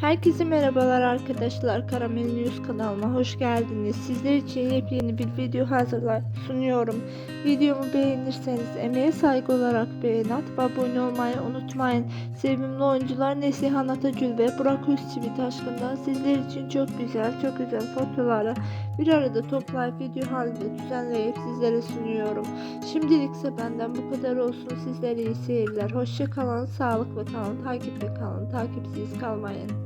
Herkese merhabalar arkadaşlar. Karamel News kanalıma hoş geldiniz. Sizler için yepyeni bir video hazırlar sunuyorum. Videomu beğenirseniz emeğe saygı olarak beğen atıp abone olmayı unutmayın. Sevimli oyuncular Nesihan Atagül ve Burak Özçivit aşkından sizler için çok güzel, çok güzel fotoğrafları bir arada toplayıp video halinde düzenleyip sizlere sunuyorum. Şimdilikse benden bu kadar olsun. Sizlere iyi seyirler. Hoşça kalın, sağlıklı kalın, takipte kalın, takipsiz kalmayın.